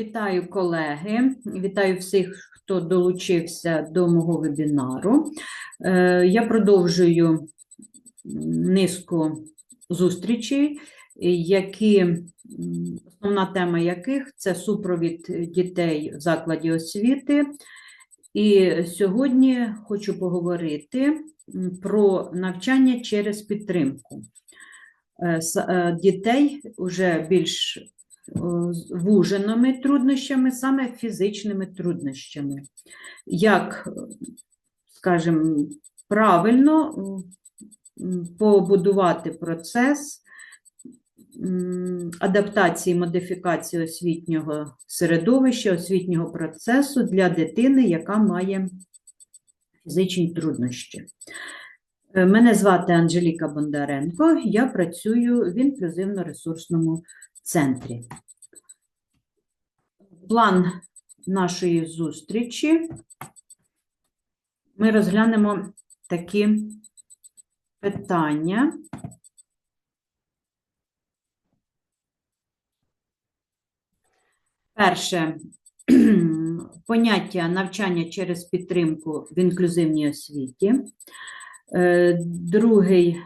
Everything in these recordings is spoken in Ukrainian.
Вітаю колеги, вітаю всіх, хто долучився до мого вебінару. Е, Я продовжую низку зустрічей, які, основна тема яких це супровід дітей в закладі освіти. І сьогодні хочу поговорити про навчання через підтримку Е, е, дітей уже більш е, з вуженими труднощами, саме фізичними труднощами. Як, скажімо, правильно побудувати процес адаптації, модифікації освітнього середовища, освітнього процесу для дитини, яка має фізичні труднощі. Е, Мене звати Анжеліка Бондаренко, я працюю в інклюзивно-ресурсному центрі. План нашої зустрічі ми розглянемо такі питання. Перше поняття навчання через підтримку в інклюзивній освіті. Е, Другий,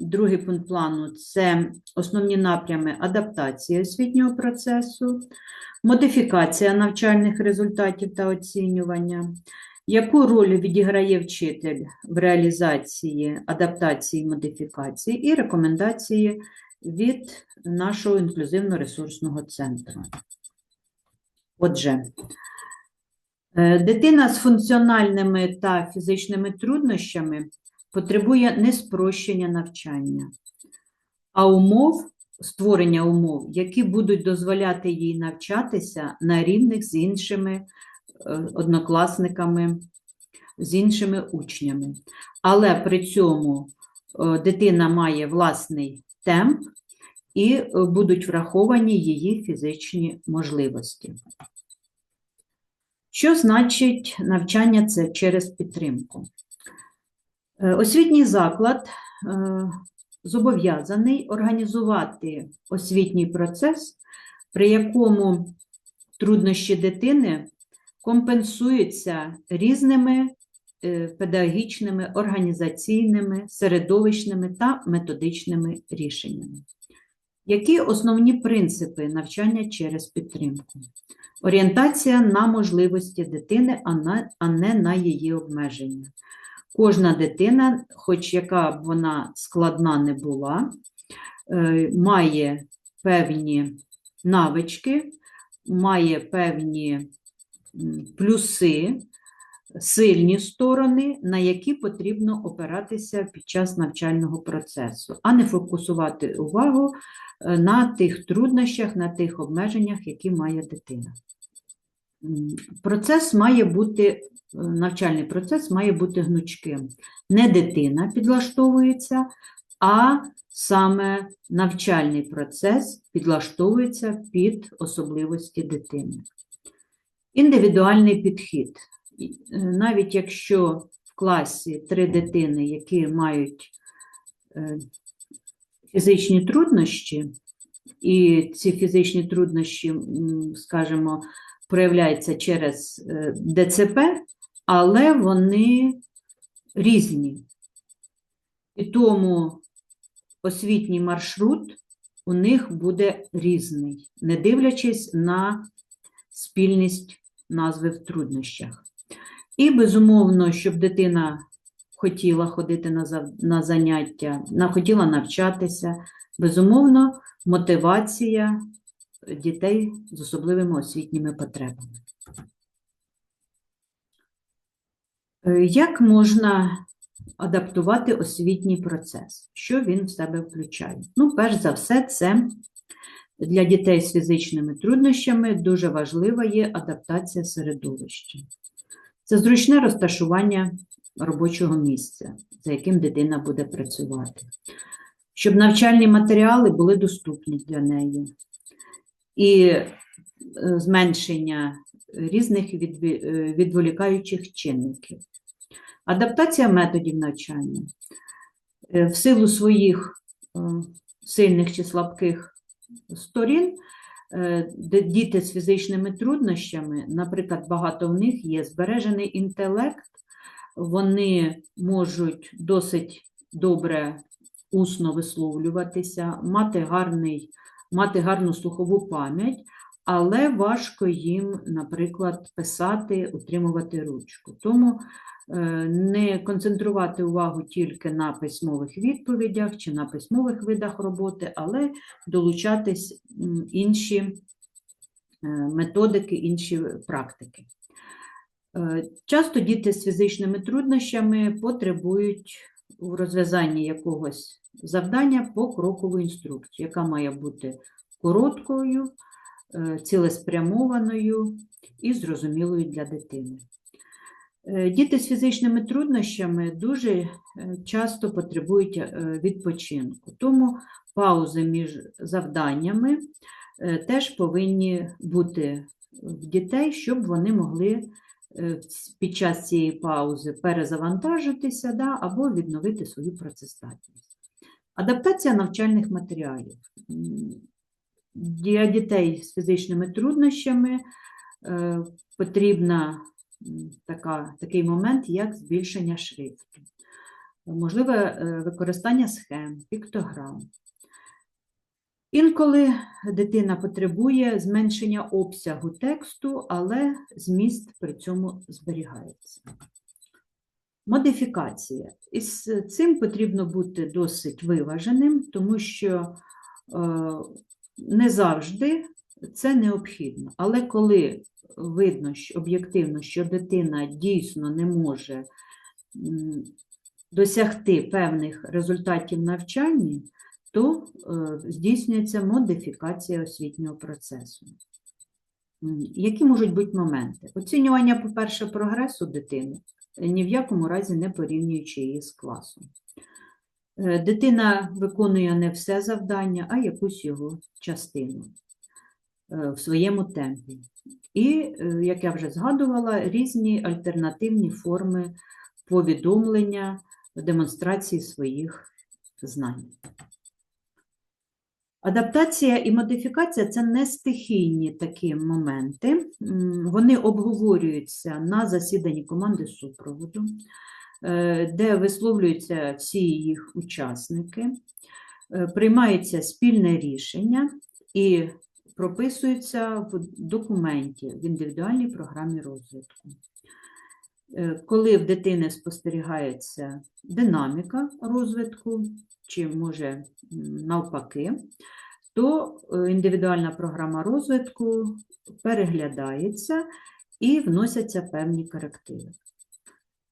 другий пункт плану це основні напрями адаптації освітнього процесу, модифікація навчальних результатів та оцінювання. Яку роль відіграє вчитель в реалізації адаптації модифікації і рекомендації від нашого інклюзивно-ресурсного центру? Отже, е, дитина з функціональними та фізичними труднощами потребує не спрощення навчання, а умов, створення умов, які будуть дозволяти їй навчатися на рівних з іншими е, однокласниками, з іншими учнями. Але при цьому е, дитина має власний темп і е, будуть враховані її фізичні можливості. Що значить навчання це через підтримку? Е, Освітній заклад е, зобов'язаний організувати освітній процес, при якому труднощі дитини компенсуються різними е, педагогічними, організаційними, середовищними та методичними рішеннями. Які основні принципи навчання через підтримку? Орієнтація на можливості дитини, а не на її обмеження. Кожна дитина, хоч яка б вона складна не була, е, має певні навички, має певні плюси, сильні сторони, на які потрібно опиратися під час навчального процесу, а не фокусувати увагу е, на тих труднощах, на тих обмеженнях, які має дитина. Процес має бути, е, навчальний процес має бути гнучким. Не дитина підлаштовується, а саме навчальний процес підлаштовується під особливості дитини. Індивідуальний підхід. Е, Навіть якщо в класі три дитини, які мають е, фізичні труднощі, і ці фізичні труднощі, скажімо, проявляються через е, ДЦП, але вони різні. І тому освітній маршрут у них буде різний, не дивлячись на спільність назви в труднощах. І, безумовно, щоб дитина хотіла ходити на заняття, хотіла навчатися, безумовно, мотивація дітей з особливими освітніми потребами. Е, Як можна адаптувати освітній процес? Що він в себе включає? Ну, перш за все, це для дітей з фізичними труднощами дуже важлива є адаптація середовища. Це зручне розташування робочого місця, за яким дитина буде працювати, щоб навчальні матеріали були доступні для неї, і е, зменшення різних е, відволікаючих чинників. Адаптація методів навчання. Е, В силу своїх сильних чи слабких сторін діти з фізичними труднощами, наприклад, багато в них є збережений інтелект, вони можуть досить добре усно висловлюватися, мати, гарний, мати гарну слухову пам'ять, але важко їм, наприклад, писати, утримувати ручку. Тому е, не концентрувати увагу тільки на письмових відповідях чи на письмових видах роботи, але долучатись інші е, методики, інші практики. Е, Часто діти з фізичними труднощами потребують у розв'язанні якогось завдання покрокову інструкцію, яка має бути короткою, е, цілеспрямованою і зрозумілою для дитини. Е, Діти з фізичними труднощами дуже е, часто потребують відпочинку, тому паузи між завданнями теж повинні бути в дітей, щоб вони могли під час цієї паузи перезавантажитися да, або відновити свою працездатність. Адаптація навчальних матеріалів. Для дітей з фізичними труднощами е, потрібна така, такий момент, як збільшення шрифту. Можливе е, використання схем, піктограм. Інколи дитина потребує зменшення обсягу тексту, але зміст при цьому зберігається. Модифікація. Із цим потрібно бути досить виваженим, тому що е, не завжди це необхідно. Але коли видно об'єктивно, що дитина дійсно не може досягти певних результатів навчання, то е, здійснюється модифікація освітнього процесу. Які можуть бути моменти? Оцінювання, по-перше, прогресу дитини, е, ні в якому разі не порівнюючи її з класом. Е, Дитина виконує не все завдання, а якусь його частину е, в своєму темпі. І, як я вже згадувала, різні альтернативні форми повідомлення, демонстрації своїх знань. Адаптація і модифікація це не стихійні такі моменти. Вони обговорюються на засіданні команди супроводу, е, де висловлюються всі їх учасники, е, приймається спільне рішення і прописується в документі в індивідуальній програмі розвитку. Е, Коли в дитини спостерігається динаміка розвитку, чи може навпаки, то е, індивідуальна програма розвитку переглядається і вносяться певні корективи.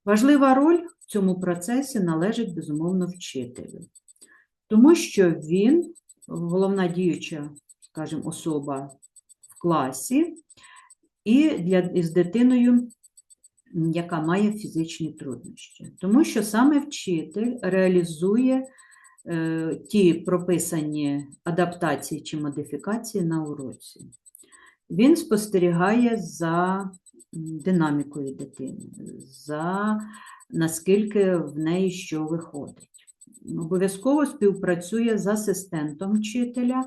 Важлива роль в цьому процесі належить, безумовно, вчителю, тому що він головна діюча, скажімо, особа в класі, і для, із дитиною, яка має фізичні труднощі. Тому що саме вчитель реалізує е, ті прописані адаптації чи модифікації на уроці. Він спостерігає за динамікою дитини, за наскільки в неї що виходить. Обов'язково співпрацює з асистентом вчителя,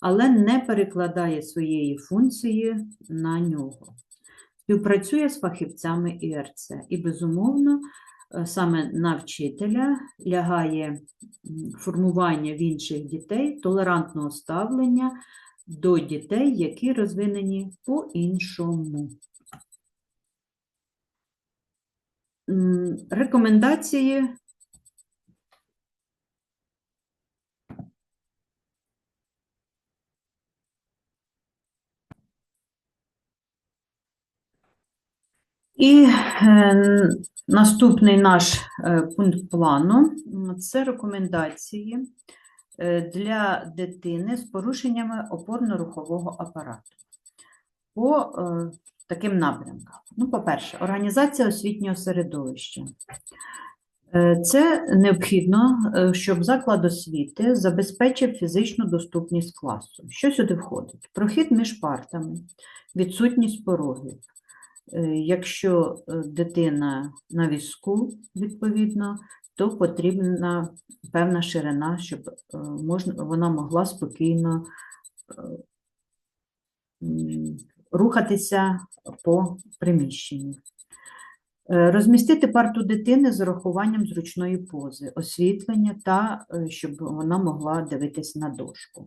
але не перекладає своєї функції на нього. Співпрацює з фахівцями ІРЦ. І, безумовно, е, саме на вчителя лягає формування в інших дітей толерантного ставлення до дітей, які розвинені по-іншому. Рекомендації І е, наступний наш е, пункт плану це рекомендації е, для дитини з порушеннями опорно-рухового апарату по таким напрямкам. Ну, по-перше, організація освітнього середовища. Це необхідно, щоб заклад освіти забезпечив фізичну доступність класу. Що сюди входить? Прохід між партами, відсутність порогів. Е, Якщо е, дитина на візку, відповідно, то потрібна певна ширина, щоб е, можна, вона могла спокійно рухатися по приміщенню. Розмістити парту дитини з урахуванням зручної пози, освітлення та щоб вона могла дивитися на дошку.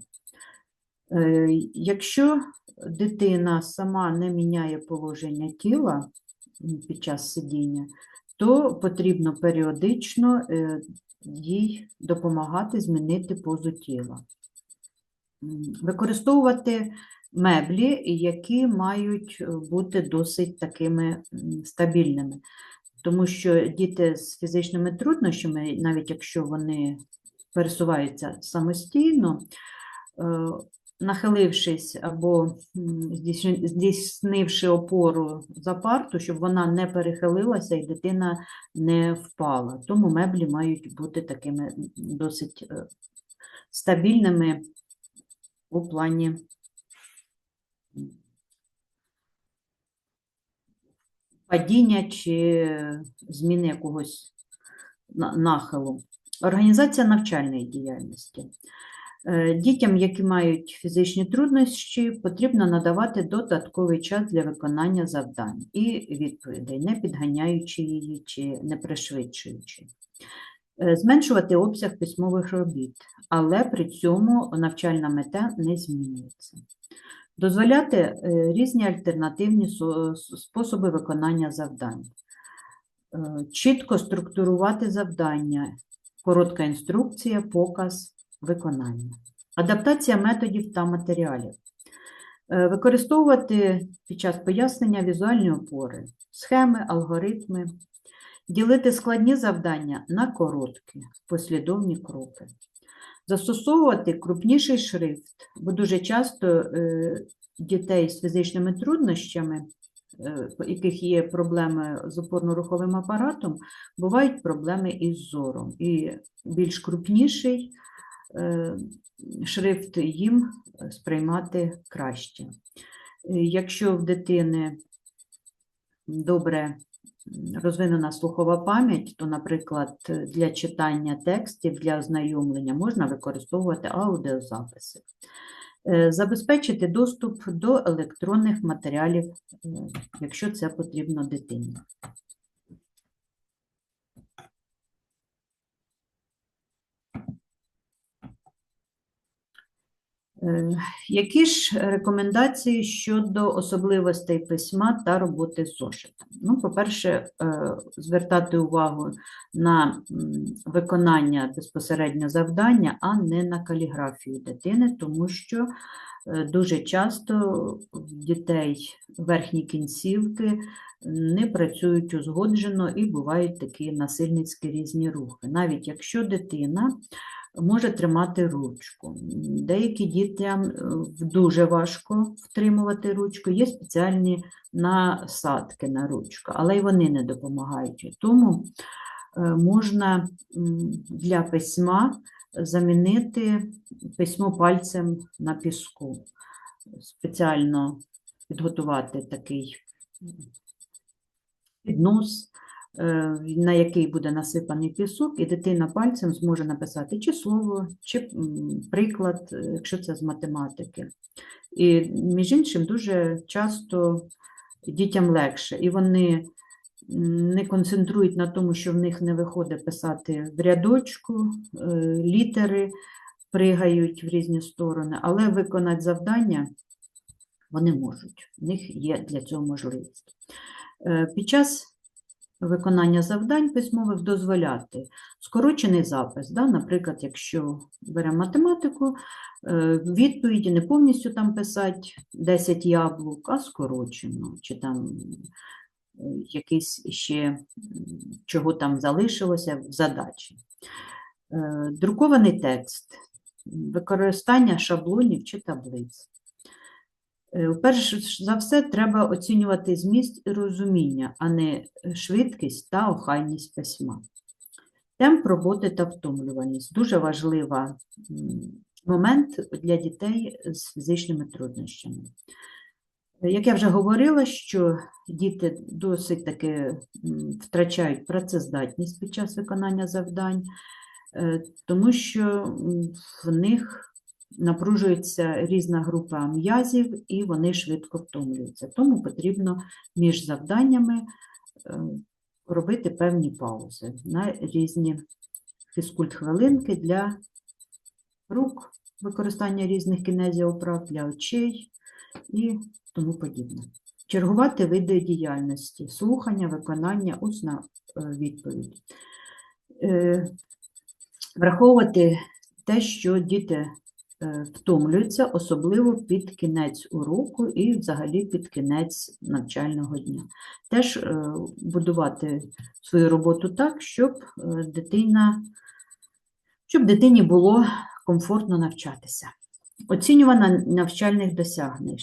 Якщо дитина сама не міняє положення тіла під час сидіння, то потрібно періодично е, їй допомагати змінити позу тіла. Використовувати меблі, які мають бути досить такими стабільними. Тому що діти з фізичними труднощами, навіть якщо вони пересуваються самостійно, е, нахилившись або здійснивши- опору за парту, щоб вона не перехилилася і дитина не впала. Тому меблі мають бути такими досить е, стабільними у плані падіння чи зміни якогось нахилу. Організація навчальної діяльності. Е, Дітям, які мають фізичні труднощі, потрібно надавати додатковий час для виконання завдань і відповідей, не підганяючи її чи не пришвидшуючи. Е, Зменшувати обсяг письмових робіт, але при цьому навчальна мета не змінюється. Дозволяти е, різні альтернативні способи виконання завдань. Чітко структурувати завдання, коротка інструкція, показ, виконання. Адаптація методів та матеріалів. Е, Використовувати під час пояснення візуальні опори, схеми, алгоритми, ділити складні завдання на короткі, послідовні кроки. Застосовувати крупніший шрифт, бо дуже часто е, дітей з фізичними труднощами, е, у яких є проблеми з опорно-руховим апаратом, бувають проблеми із зором. І більш крупніший е, шрифт їм сприймати краще. Е, Якщо в дитини добре розвинена слухова пам'ять, то, наприклад, для читання текстів, для ознайомлення можна використовувати аудіозаписи. Е, Забезпечити доступ до електронних матеріалів, е, якщо це потрібно дитині. Які ж рекомендації щодо особливостей письма та роботи з зошитом? Ну, по-перше, е, звертати увагу на виконання безпосередньо завдання, а не на каліграфію дитини, тому що е, дуже часто в дітей верхні кінцівки не працюють узгоджено і бувають такі насильницькі різні рухи. Навіть якщо дитина може тримати ручку. Деякі дітям дуже важко втримувати ручку, є спеціальні насадки на ручку, але й вони не допомагають. Тому е, можна для письма замінити письмо пальцем на піску. Спеціально підготувати такий піднос, на який буде насипаний пісок, і дитина пальцем зможе написати чи слово, чи приклад, е, якщо це з математики. І, між іншим, дуже часто дітям легше, і вони не концентрують на тому, що в них не виходить писати в рядочку, е, літери пригають в різні сторони, але виконати завдання вони можуть, в них є для цього можливість. Е, Під час виконання завдань письмових дозволяти скорочений запис. Да? Наприклад, якщо беремо математику, е, відповіді не повністю там писати 10 яблук, а скорочено, чи там е, якийсь ще чого там залишилося в задачі. Е, Друкований текст, використання шаблонів чи таблиць. Е, Перш за все, треба оцінювати зміст і розуміння, а не швидкість та охайність письма. Темп роботи та втомлюваність дуже важлива м, момент для дітей з фізичними труднощами. Е, Як я вже говорила, що діти досить таки втрачають працездатність під час виконання завдань, е, тому що в них напружується різна група м'язів і вони швидко втомлюються. Тому потрібно між завданнями е, робити певні паузи на різні фізкульт-хвилинки для рук, використання різних кінезіоправ для очей і тому подібне. Чергувати види діяльності, слухання, виконання, усна е, відповідь. Е, Враховувати те, що діти втомлюються, особливо під кінець уроку і взагалі під кінець навчального дня. Теж е, будувати свою роботу так, щоб е, дитина, щоб дитині було комфортно навчатися. Оцінювання навчальних досягнень.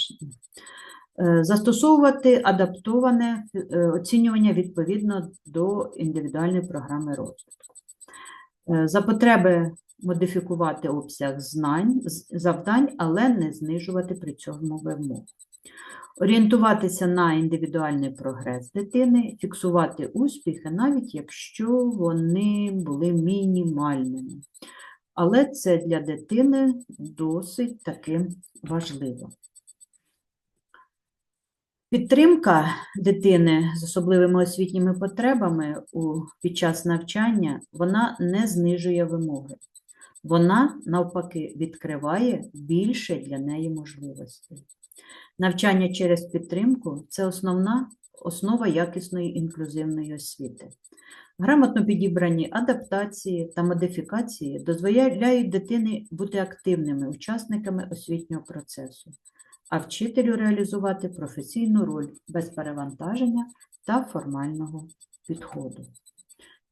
Е, Застосовувати адаптоване е, оцінювання відповідно до індивідуальної програми розвитку. Е, За потреби модифікувати обсяг знань, завдань, але не знижувати при цьому вимог. Орієнтуватися на індивідуальний прогрес дитини, фіксувати успіхи, навіть якщо вони були мінімальними. Але це для дитини досить таки важливо. Підтримка дитини з особливими освітніми потребами у, під час навчання вона не знижує вимоги. Вона, навпаки, відкриває більше для неї можливостей. Навчання через підтримку це основна основа якісної інклюзивної освіти. Грамотно підібрані адаптації та модифікації дозволяють дитині бути активними учасниками освітнього процесу, а вчителю реалізувати професійну роль без перевантаження та формального підходу.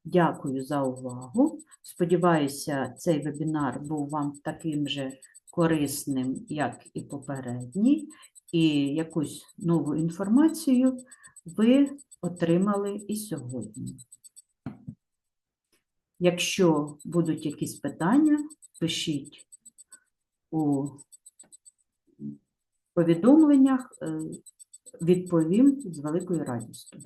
Дякую за увагу. Сподіваюся, цей вебінар був вам таким же корисним, як і попередній, і якусь нову інформацію ви отримали і сьогодні. Якщо будуть якісь питання, пишіть у повідомленнях, е, відповім з великою радістю.